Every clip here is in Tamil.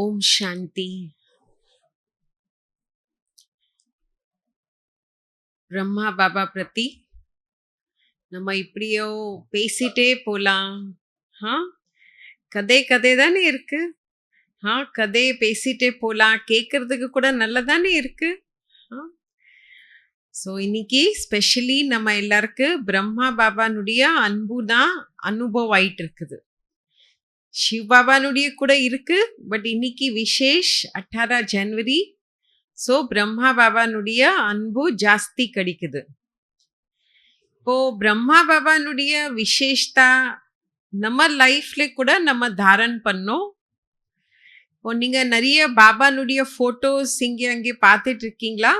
ஓம் சாந்தி. பிரம்மா பாபா பிரதி. நம்ம இப்படியோ பேசிட்டே போலாம். ஆ? கதை கதை தானே இருக்கு. ஆ கதையை பேசிட்டே போலாம். கேட்கறதுக்கு கூட நல்லதானே இருக்கு. ஸோ இன்னைக்கு ஸ்பெஷலி நம்ம எல்லாருக்கும் பிரம்மா பாபானுடைய அன்பு தான் அனுபவம் ஆயிட்டு இருக்குது. சிவ் கூட இருக்கு பட் இன்னைக்கு விசேஷ் அட்டாரா ஜனவரி. ஸோ பிரம்மா பாபானுடைய அன்பு ஜாஸ்தி கிடைக்குது. இப்போ பிரம்மா பாபானுடைய விசேஷ்தா நம்ம லைஃப்ல கூட நம்ம தாரன் பண்ணோம். இப்போ நீங்க நிறைய பாபானுடைய போட்டோஸ் இங்கே அங்கே பார்த்துட்டு இருக்கீங்களா?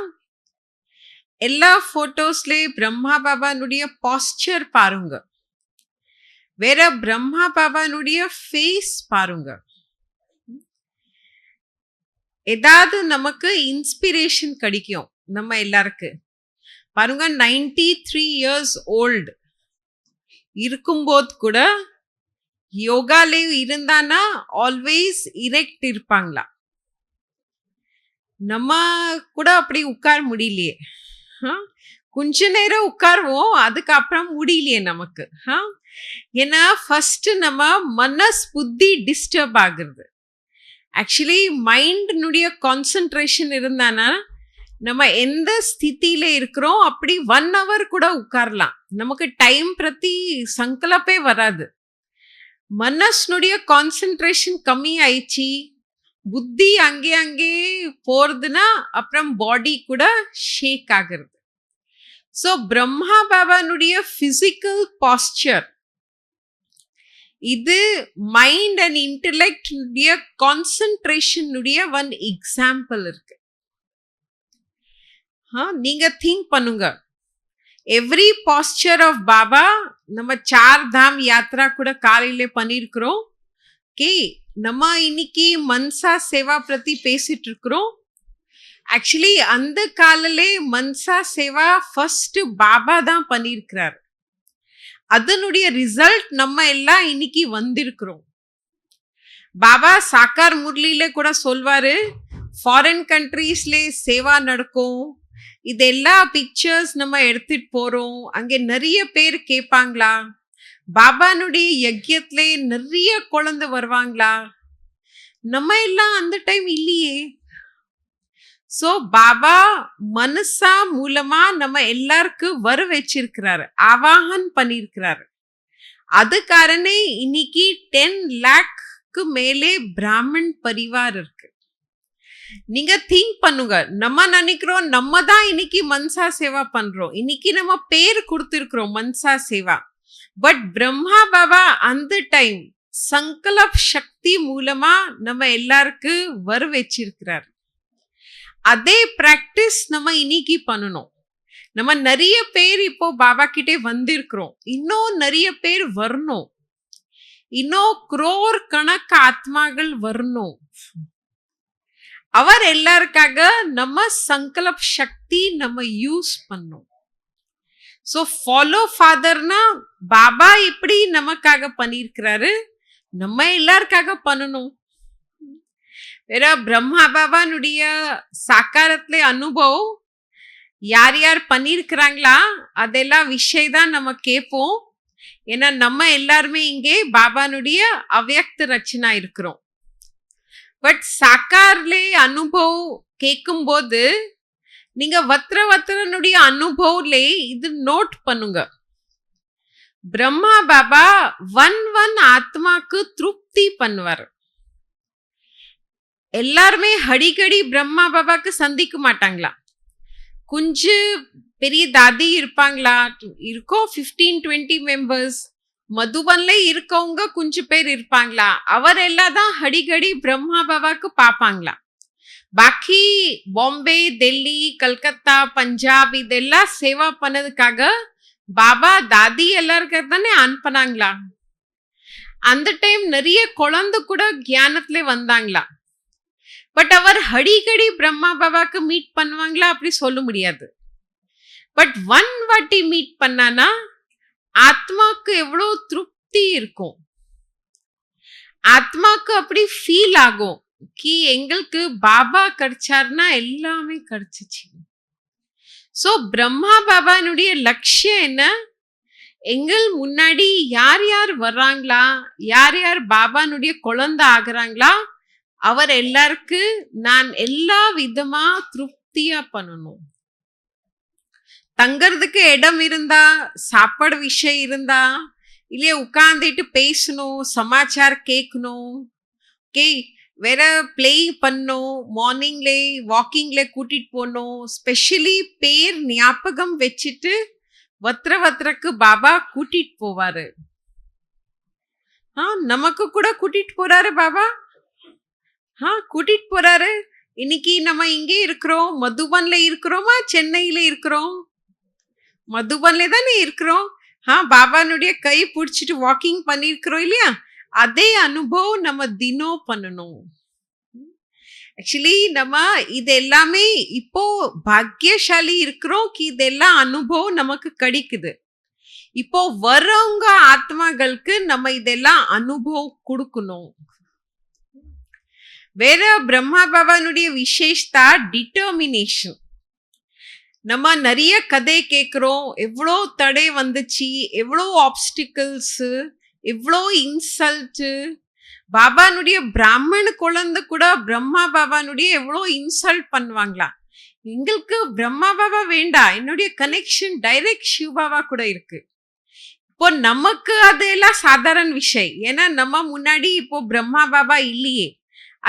எல்லா போட்டோஸ்ல பிரம்மா பாபானுடைய பாஸ்டர் பாருங்க. வேற பிரம்மா பாபானுடைய ஃபேஸ் பாருங்க. ஏதாவது நமக்கு இன்ஸ்பிரேஷன் கிடைக்கும் நம்ம எல்லாருக்கு. பாருங்க நைன்டி த்ரீ இயர்ஸ் ஓல்டு இருக்கும்போது கூட யோகாலேயும் இருந்தானா ஆல்வேஸ் இரெக்ட் இருப்பாங்களா? நம்ம கூட அப்படி உட்கார முடியலையே. கொஞ்ச நேரம் உட்காருவோம். அதுக்கப்புறம் முடியலையே நமக்கு. ஏன்னா ஃபர்ஸ்ட் நம்ம மனஸ் புத்தி டிஸ்டர்ப் ஆகுறது. ஆக்சுவலி மைண்டினுடைய கான்சன்ட்ரேஷன் இருந்தானா நம்ம எந்த ஸ்தித்தியில் இருக்கிறோம் அப்படி ஒன் ஹவர் கூட உட்காரலாம். நமக்கு டைம் பிரதி சங்கலப்பே வராது. மனசனுடைய கான்சன்ட்ரேஷன் கம்மி ஆயிடுச்சு புத்தி அங்கே அங்கே போகிறதுனா அப்புறம் பாடி கூட ஷேக் ஆகிறது. ஸோ பிரம்மா பாபானுடைய ஃபிசிக்கல் பாஸ்டர் இது மைண்ட் அண்ட் இன்டலெக்டுடைய கான்சன்ட்ரேஷனுடைய ஒன் எக்ஸாம்பிள் இருக்கு. நீங்க திங்க் பண்ணுங்க. எவ்ரி பாஸ்டர் ஆஃப் பாபா நம்ம சார் தாம் யாத்ரா கூட காலையில பண்ணிருக்கிறோம் ஓகே நம்ம இன்னைக்கு மன்சா சேவா பற்றி பேசிட்டு இருக்கிறோம். ஆக்சுவலி அந்த காலிலே மன்சா சேவா ஃபர்ஸ்ட் பாபா தான் பண்ணியிருக்கிறார். அதனுடைய ரிசல்ட் நம்ம எல்லாம் இன்னைக்கு வந்திருக்கிறோம். பாபா சாக்கார் முரளியில கூட சொல்வாரு ஃபாரின் கண்ட்ரீஸ்ல சேவா நடக்கும். இது எல்லா பிக்சர்ஸ் நம்ம எடுத்துட்டு போறோம். அங்கே நிறைய பேர் கேட்பாங்களா? பாபானுடைய யஜ்யத்திலே நிறைய குழந்தை வருவாங்களா? நம்ம எல்லாம் அந்த டைம் இல்லையே. ஸோ பாபா மனசா மூலமா நம்ம எல்லாருக்கும் வர வச்சிருக்கிறாரு. ஆவாகன் பண்ணியிருக்கிறாரு அது காரணே இன்னைக்கு டென் லேக்கு மேலே பிராமண் பரிவார் இருக்கு. நீங்க திங்க் பண்ணுங்க. நம்ம நினைக்கிறோம் நம்ம தான் இன்னைக்கு மன்சா சேவா பண்றோம். இன்னைக்கு நம்ம பேர் கொடுத்துருக்குறோம் மன்சா சேவா. பட் பிரம்மா பாபா அந்த டைம் சங்கலப் சக்தி மூலமா நம்ம எல்லாருக்கும் வர வச்சிருக்கிறார். அதே ப்ராக்டிஸ் நம்ம இன்னைக்கு பண்ணணும். நம்ம நிறைய பேர் இப்போ பாபா கிட்டே வந்திருக்கிறோம். இன்னும் நிறைய பேர் வரணும். இன்னும் குரோர் கணக்கு ஆத்மாக்கள் வரணும். அவர் எல்லாருக்காக நம்ம சங்கல்ப் சக்தி நம்ம யூஸ் பண்ணோம் ஸோ ஃபாலோ ஃபாதர்னா பாபா எப்படி நமக்காக பண்ணியிருக்கிறாரு நம்ம எல்லாருக்காக பண்ணணும். ஏன்னா பிரம்மா பாபானுடைய சாக்காரத்துல அனுபவம் யார் யார் பண்ணியிருக்கிறாங்களா? அதெல்லாம் விஷயம் தான் நம்ம கேட்போம். ஏன்னா நம்ம எல்லாருமே இங்கே பாபானுடைய அவ்யக்த ரச்சனா இருக்கிறோம். பட் சாக்கார்லே அனுபவம் கேட்கும்போது நீங்க வத்திர வத்திரனுடைய அனுபவம்லே இது நோட் பண்ணுங்க. பிரம்மா பாபா ஒன் ஒன் ஆத்மாக்கு திருப்தி பண்ணுவார். எல்லாருமே அடிக்கடி பிரம்மா பாபாக்கு சந்திக்க மாட்டாங்களா? கொஞ்சம் பெரிய தாதி இருப்பாங்களா? இருக்கோம் ஃபிஃப்டீன் டுவெண்ட்டி மெம்பர்ஸ் மதுபன்ல இருக்கவங்க கொஞ்சம் பேர் இருப்பாங்களா? அவர் எல்லாம் தான் அடிக்கடி பிரம்மா பாபாக்கு பார்ப்பாங்களா பாக்கி பாம்பே டெல்லி கல்கத்தா பஞ்சாப் இதெல்லாம் சேவா பண்ணதுக்காக பாபா தாதி எல்லாருக்கும் தானே அனுப்பினாங்களா? அந்த டைம் நிறைய குழந்தை கூட கியானத்துல வந்தாங்களா? பட் அவர் அடிக்கடி பிரம்மா பாபாவுக்கு மீட் பண்ணுவாங்களா அப்படி சொல்ல முடியாது. பட் ஒன் வாட்டி மீட் பண்ணானா ஆத்மாக்கு எவ்வளோ திருப்தி இருக்கும். ஆத்மாக்கு அப்படி ஃபீல் ஆகும். கி எங்களுக்கு பாபா கிடைச்சாருன்னா எல்லாமே கிடைச்சிச்சு. ஸோ பிரம்மா பாபானுடைய லட்சியம் என்ன? எங்கள் முன்னாடி யார் யார் வர்றாங்களா? யார் யார் பாபானுடைய குழந்தை ஆகுறாங்களா? அவர் எல்லாருக்கு நான் எல்லா விதமா திருப்தியா பண்ணணும். தங்கறதுக்கு இடம் இருந்தா சாப்பாடு விஷயம் இருந்தா இல்லையா உட்காந்துட்டு பேசணும் சமாச்சார் கேட்கணும். ஓகே வேற பிளே பண்ணணும் மார்னிங்ல வாக்கிங்ல கூட்டிட்டு போகணும் ஸ்பெஷலி பேர் ஞாபகம் வச்சுட்டு வத்திர வத்திரக்கு பாபா கூட்டிட்டு போவாரு. ஆ நமக்கு கூட கூட்டிட்டு போறாரு பாபா. ஆ கூட்டிட்டு போறாரு. இன்னைக்கு நம்ம இங்கே இருக்கிறோம். மதுபன்ல இருக்கிறோமா? சென்னையில இருக்கிறோம். மதுபன்ல தானே இருக்கிறோம். ஆ பாபானுடைய கை பிடிச்சிட்டு வாக்கிங் பண்ணிருக்கிறோம் இல்லையா? அதே அனுபவம் நம்ம தினம் பண்ணணும். ஆக்சுவலி நம்ம இது எல்லாமே இப்போ பாக்கியசாலி இருக்கிறோம். கி இதெல்லாம் அனுபவம் நமக்கு கிடைக்குது. இப்போ வர்றவங்க ஆத்மாக்களுக்கு நம்ம இதெல்லாம் அனுபவம் கொடுக்கணும். வேற பிரம்மா பாபானுடைய விசேஷத்தா டிட்டர்மினேஷன் நம்ம நிறைய கதை கேட்குறோம் எவ்வளோ தடை வந்துச்சு எவ்வளோ ஆப்ஸ்டிக்கல்ஸு எவ்வளோ இன்சல்ட்டு பாபானுடைய பிராமண குழந்தை கூட பிரம்மா பாபானுடைய எவ்வளோ இன்சல்ட் பண்ணுவாங்களா? எங்களுக்கு பிரம்மா பாபா வேண்டாம். என்னுடைய கனெக்ஷன் டைரக்ட் சிவ பாபா கூட இருக்கு. இப்போ நமக்கு அதெல்லாம் சாதாரண விஷயம். ஏன்னா நம்ம முன்னாடி இப்போ பிரம்மா பாபா இல்லையே.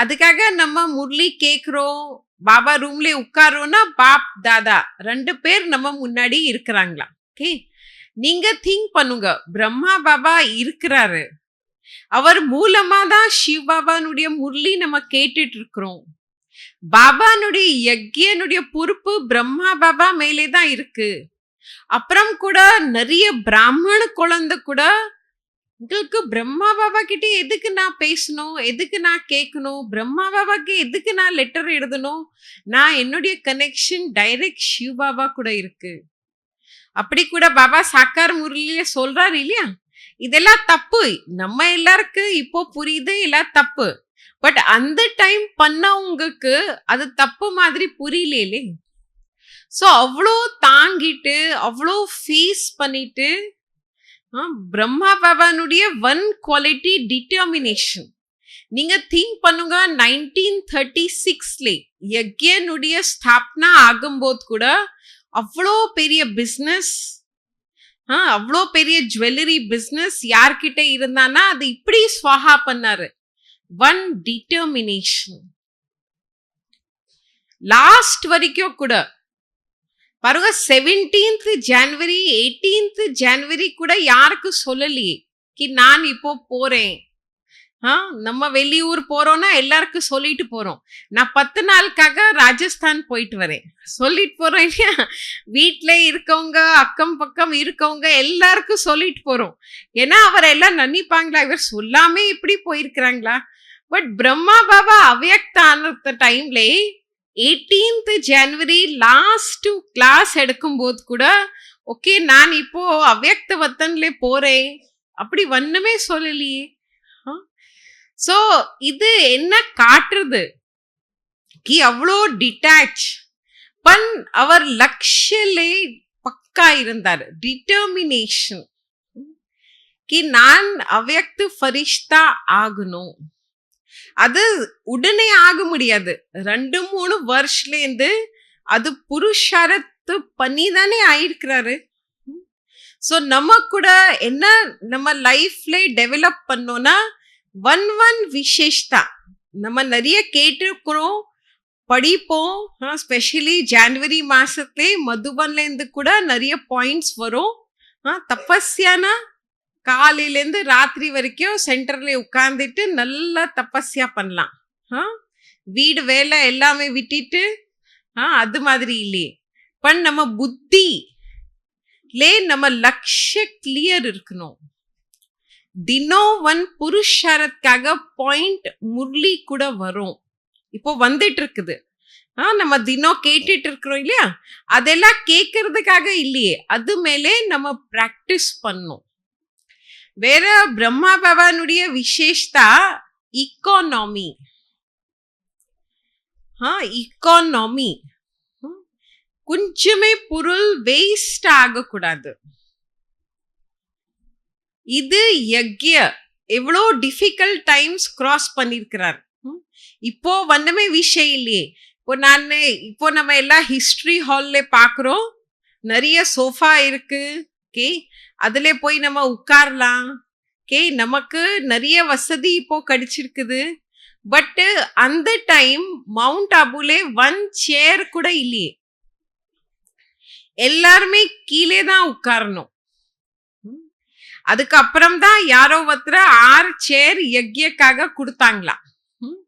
அதுக்காக நம்ம முரளி கேட்குறோம் பாபா ரூம்லே உட்காரோம்னா பாப் தாதா ரெண்டு பேர் நம்ம முன்னாடி இருக்கிறாங்களா? ஓகே? நீங்க திங்க் பண்ணுங்க. பிரம்மா பாபா இருக்கிறாரு. அவர் மூலமா தான் ஷிவ் பாபானுடைய முரளி நம்ம கேட்டுட்டு இருக்கிறோம் பாபானுடைய யக்யனுடைய பொறுப்பு பிரம்மா பாபா மேலே தான் இருக்கு. அப்புறம் கூட நிறைய பிராமண குழந்தை கூட உங்களுக்கு பிரம்மா பாபா கிட்டே எதுக்கு நான் பேசணும்? எதுக்கு நான் கேட்கணும்? பிரம்மா பாபாக்கு எதுக்கு நான் லெட்டர் எழுதணும்? நான் என்னுடைய கனெக்ஷன் டைரக்ட் ஷிவ் பாபா கூட இருக்கு. அப்படி கூட பாபா சாக்கார் முரளியில சொல்றாரு இல்லையா? இதெல்லாம் தப்பு. நம்ம எல்லாருக்கும் இப்போ புரியுது எல்லாம் தப்பு. பட் அந்த டைம் பண்ணவங்களுக்கு அது தப்பு மாதிரி புரியலையே ஸோ அவ்வளோ தாங்கிட்டு அவ்வளோ ஃபீஸ் பண்ணிட்டு பிரம்மா பாபானுடைய ஒன் குவாலிட்டி டிட்டர்மினேஷன் நீங்க திங்க் பண்ணுங்க நைன்டீன் தேர்ட்டி சிக்ஸ்லே யக்யனுடைய ஸ்தாப்னா ஆகும்போது கூட அவ்வளோ பெரிய பிஸ்னஸ் அவ்வளோ பெரிய ஜுவல்லரி பிஸ்னஸ் யார்கிட்ட இருந்தானா அது இப்படி ஸ்வாகா பண்ணாரு. ஒன் டிட்டர்மினேஷன் லாஸ்ட் வரைக்கும் கூட பாருங்க செவன்டீன்த் ஜனவரி எயிட்டீன்த் ஜனவரி கூட யாருக்கும் சொல்லலையே? கி நான் இப்போ போறேன். ஆ நம்ம வெளியூர் போறோம்னா எல்லாருக்கும் சொல்லிட்டு போறோம். நான் பத்து நாளுக்காக ராஜஸ்தான் போயிட்டு வரேன். சொல்லிட்டு போறோம் இல்லையா? வீட்டில் இருக்கவங்க அக்கம் பக்கம் இருக்கவங்க எல்லாருக்கும் சொல்லிட்டு போறோம். ஏன்னா அவர் எல்லாம் நினைப்பாங்களா? இவர் சொல்லாமே இப்படி போயிருக்கிறாங்களா? பட் பிரம்மா பாபா அவ்யக்த ஆன எயிட்டீன்த் ஜனவரி லாஸ்ட் கிளாஸ் எடுக்கும்போது கூட ஓகே நான் இப்போ அவ்வக்த வத்தன்ல போறேன். அப்படி ஒண்ணுமே சொல்லலையே. ஸோ இது என்ன காட்டுறது? கி அவ்வளோ டிட்டாச் பன் அவர் லக்ஷ்யலே பக்கா இருந்தார். டிட்டர்மினேஷன் கி நான் அவ்வக்து ஃபரிஷ்தா ஆகணும். அது உடனே ஆக முடியாது. ரெண்டு மூணு வருஷலேருந்து அது புருஷாரத்து பண்ணி தானே ஆயிருக்கிறாரு. ஸோ நம்ம கூட என்ன நம்ம லைஃப்ல டெவலப் பண்ணோம்னா ஒன் ஒன் விசேஷ்தா. நம்ம நிறைய கேட்டிருக்கிறோம் படிப்போம் ஸ்பெஷலி ஜான்வரி மாதத்துலேயே மதுபன்லேருந்து கூட நிறைய பாயிண்ட்ஸ் வரும். ஆ, தபஸ்யானா காலையிலேருந்து ராத்திரி வரைக்கும் சென்டர்ல உட்காந்துட்டு நல்லா தபஸ்யா பண்ணலாம். ஆ? வீடு வேலை எல்லாமே விட்டுட்டு ஆ அது மாதிரி இல்லையே பண் நம்ம புத்தி லே நம்ம லட்சிய கிளியர் இருக்கணும். தினம் ஒன் புருஷாரத்துக்காக பாயிண்ட் முரளி கூட வரும். இப்போ வந்துட்டு இருக்குது ஆ நம்ம தினம் கேட்டுட்டு இருக்கிறோம் இல்லையா? அதெல்லாம் கேட்கறதுக்காக இல்லையே. அது மேலே நம்ம ப்ராக்டிஸ் பண்ணணும். வேற பிரம்மா பவானுடைய விசேஷதா இக்கானமி இக்கானமி கொஞ்சமே பொருள் வேஸ்ட் ஆகக்கூடாது. இது யக்ய எவ்வளோ டிஃபிகல்ட் டைம்ஸ் கிராஸ் பண்ணியிருக்கிறார் இப்போ வந்தமே விஷயம் இல்லையே. இப்போ நான் இப்போ நம்ம எல்லாம் ஹிஸ்ட்ரி ஹாலில் பார்க்குறோம் நிறைய சோஃபா இருக்கு. ஓகே? அதில் போய் நம்ம உட்காரலாம். ஓகே? நமக்கு நிறைய வசதி இப்போ கிடைச்சிருக்குது. பட்டு அந்த டைம் மவுண்ட் அபுலே ஒன் சேர் கூட இல்லையே. எல்லாருமே கீழே தான் உட்காரணும். ம். அதுக்கப்புறம் தான் யாரோ ஒருத்தர் ஆறு சேர் யக்யக்காக கொடுத்தாங்களாம். ம்.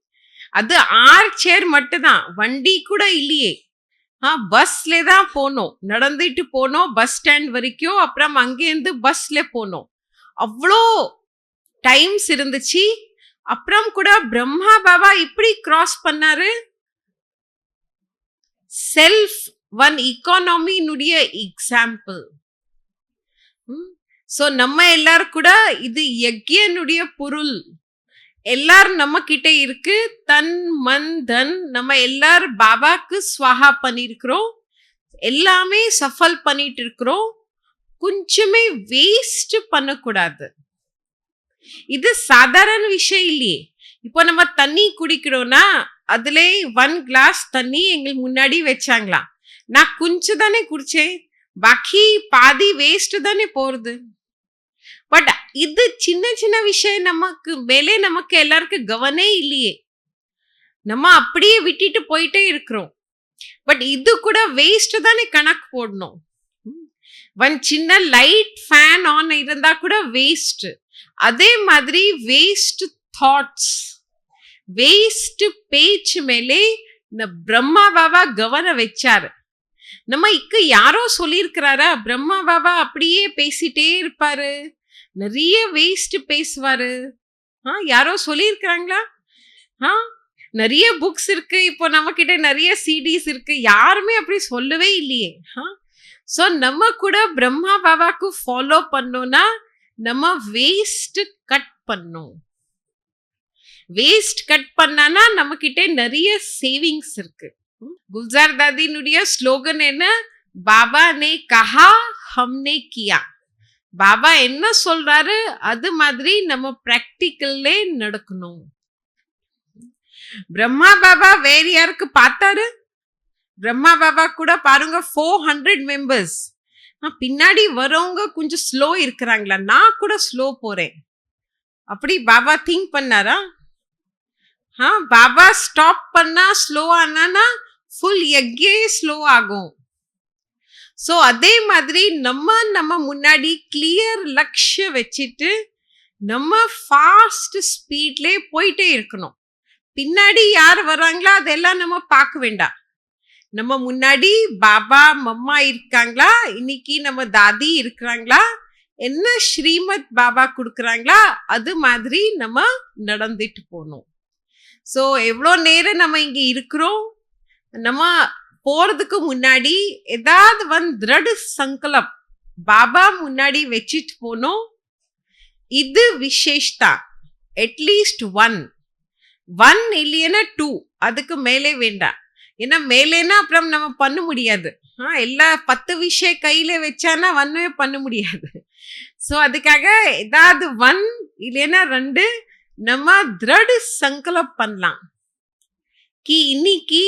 அது ஆறு சேர் மட்டும்தான். வண்டி கூட இல்லையே. ஆ பஸ்ல தான் போனோம். நடந்துட்டு போனோம் பஸ் ஸ்டாண்ட் வரைக்கும். அப்புறம் அங்கேருந்து பஸ்ல போனோம். அவ்வளோ டைம்ஸ் இருந்துச்சு. அப்புறம் கூட பிரம்மா பாபா இப்படி கிராஸ் பண்ணாரு. செல்ஃப் ஒன் இக்கானமினுடைய எக்ஸாம்பிள் ஸோ நம்ம எல்லாரும் கூட இது யக்யனுடைய பொருள். எல்லாரும் நம்ம கிட்ட இருக்கு. தன் மன் தன். நம்ம எல்லாரும் பாபாக்கு ஸ்வாஹா பண்ணிருக்கிறோம். எல்லாமே சஃபல் பண்ணிட்டு இருக்கிறோம். கொஞ்சமே வேஸ்ட் பண்ணக்கூடாது. இது சாதாரண விஷயம் இல்லையே. இப்போ நம்ம தண்ணி குடிக்கிறோம்னா அதுல ஒன் கிளாஸ் தண்ணி எங்களுக்கு முன்னாடி வச்சாங்களாம். நான் கொஞ்சம் தானே குடிச்சேன். பாக்கி பாதி வேஸ்ட் தானே போறது. பட் இது சின்ன சின்ன விஷயம். நமக்கு மேலே நமக்கு எல்லாருக்கும் கவனே இல்லையே. நம்ம அப்படியே விட்டுட்டு போயிட்டே இருக்கிறோம். பட் இது கூட வேஸ்ட் தானே கணக்கு போடணும். ஒன் சின்ன லைட் ஃபேன் ஆன் இருந்தா கூட வேஸ்ட் அதே மாதிரி வேஸ்ட் தாட்ஸ் வேஸ்ட் பேச்சு மேலே இந்த பிரம்மா பாபா கவனம் வச்சாரு. நம்ம இக்கு யாரோ சொல்லியிருக்கிறாரா? பிரம்மா பாபா அப்படியே பேசிட்டே இருப்பாரு. நிறைய வேஸ்ட் பேசுவாரு. ஆ யாரோ சொல்லியிருக்கிறாங்களா? ஆ நிறைய புக்ஸ் இருக்கு. இப்போ நம்ம கிட்ட நிறைய சிடிஸ் இருக்கு. யாருமே அப்படி சொல்லவே இல்லையே. ஆ ஸோ நம்ம கூட பிரம்மா பாபாக்கு ஃபாலோ பண்ணோம்னா நம்ம வேஸ்ட் கட் பண்ணோம். வேஸ்ட் கட் பண்ணானா நம்ம கிட்ட நிறைய சேவிங்ஸ் இருக்கு. குல்ஜார் தாதினுடைய ஸ்லோகன் என்ன? பாபா நே கஹா ஹம்னே கியா. பாபா என்ன சொல்றாரு? அது மாதிரி நம்ம ப்ராக்டிக்கல்லே நடக்கணும். பிரம்மா பாபா வேற யாருக்கு பார்த்தாரு? பிரம்மா பாபா கூட பாருங்க ஃபோர் ஹண்ட்ரட் மெம்பர்ஸ் பின்னாடி வரவங்க கொஞ்சம் ஸ்லோ இருக்கிறாங்களா? நான் கூட ஸ்லோ போறேன். அப்படி பாபா திங்க் பண்ணாரா? ஆ பாபா ஸ்டாப் பண்ணா ஸ்லோ ஆனானா ஃபுல் எக்கே ஸ்லோ ஆகும். ஸோ அதே மாதிரி நம்ம நம்ம முன்னாடி கிளியர் லக்ஷ்ய வச்சுட்டு நம்ம ஃபாஸ்ட் ஸ்பீட்லே போயிட்டே இருக்கணும். பின்னாடி யார் வராங்களா அதெல்லாம் நம்ம பார்க்க வேண்டாம். நம்ம முன்னாடி பாபா மம்மா இருக்காங்களா? இன்னைக்கு நம்ம தாதி இருக்கிறாங்களா? என்ன ஸ்ரீமத் பாபா கொடுக்குறாங்களா? அது மாதிரி நம்ம நடந்துட்டு போகணும். ஸோ எவ்வளோ நேரம் நம்ம இங்கே இருக்கிறோம்? நம்ம போறதுக்கு முன்னாடி ஏதாவது வந்து திருட சங்கல்ப் பாபா முன்னாடி வச்சுட்டு போனோம் இது விசேஷ்தா அட்லீஸ்ட் ஒன் ஒன் இல்லைன்னா டூ அதுக்கு மேலே வேண்டாம். ஏன்னா மேலேனா அப்புறம் நம்ம பண்ண முடியாது. ஆ எல்லா பத்து விஷயம் கையில வச்சானா ஒன்றுமே பண்ண முடியாது. ஸோ அதுக்காக ஏதாவது ஒன் இல்லைன்னா ரெண்டு நம்ம திருட சங்கல்ப் பண்ணலாம். கி இன்னைக்கு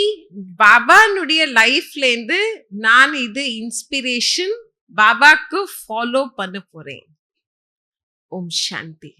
பாபானுடைய லைஃப்லேருந்து நான் இது இன்ஸ்பிரேஷன் பாபாக்கு ஃபாலோ பண்ண போறேன். ஓம் சாந்தி.